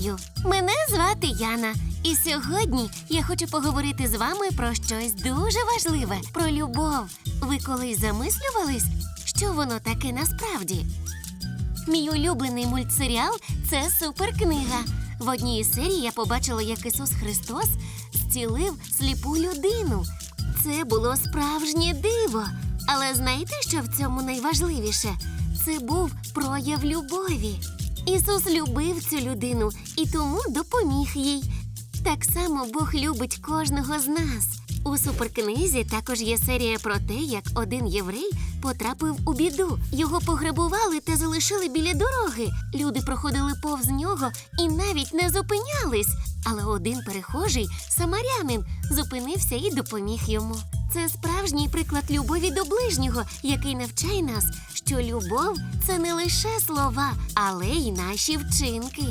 Вітаю! Мене звати Яна. І сьогодні я хочу поговорити з вами про щось дуже важливе про любов. Ви колись замислювались, що воно таке насправді? Мій улюблений мультсеріал це суперкнига. В одній із серій я побачила, як Ісус Христос зцілив сліпу людину. Це було справжнє диво. Але знаєте, що в цьому найважливіше? Це був прояв любові. Ісус любив цю людину і тому допоміг їй. Так само Бог любить кожного з нас. У суперкнизі також є серія про те, як один єврей потрапив у біду. Його пограбували та залишили біля дороги. Люди проходили повз нього і навіть не зупинялись. Але один перехожий, самарянин, зупинився і допоміг йому. Це справжній приклад любові до ближнього, який навчає нас, що любов це не лише слова, але й наші вчинки.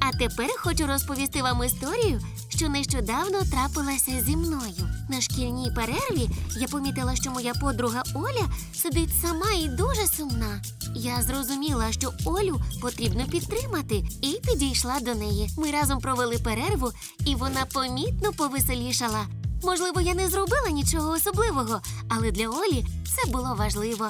А тепер хочу розповісти вам історію, що нещодавно трапилася зі мною. На шкільній перерві я помітила, що моя подруга Оля сидить сама і дуже сумна. Я зрозуміла, що Олю потрібно підтримати, і підійшла до неї. Ми разом провели перерву, і вона помітно повеселішала. Можливо, я не зробила нічого особливого, але для Олі це було важливо.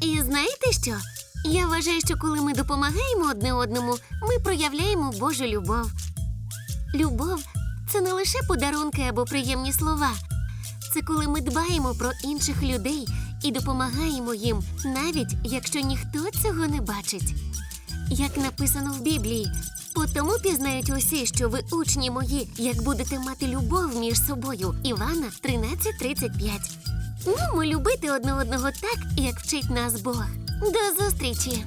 І знаєте що? Я вважаю, що коли ми допомагаємо одне одному, ми проявляємо Божу любов. Любов це не лише подарунки або приємні слова. Це коли ми дбаємо про інших людей і допомагаємо їм, навіть якщо ніхто цього не бачить. Як написано в Біблії, по тому пізнають усі, що ви учні мої, як будете мати любов між собою. Івана 13.35. Ну, ми любити одне одного так, як вчить нас Бог. До зустрічі!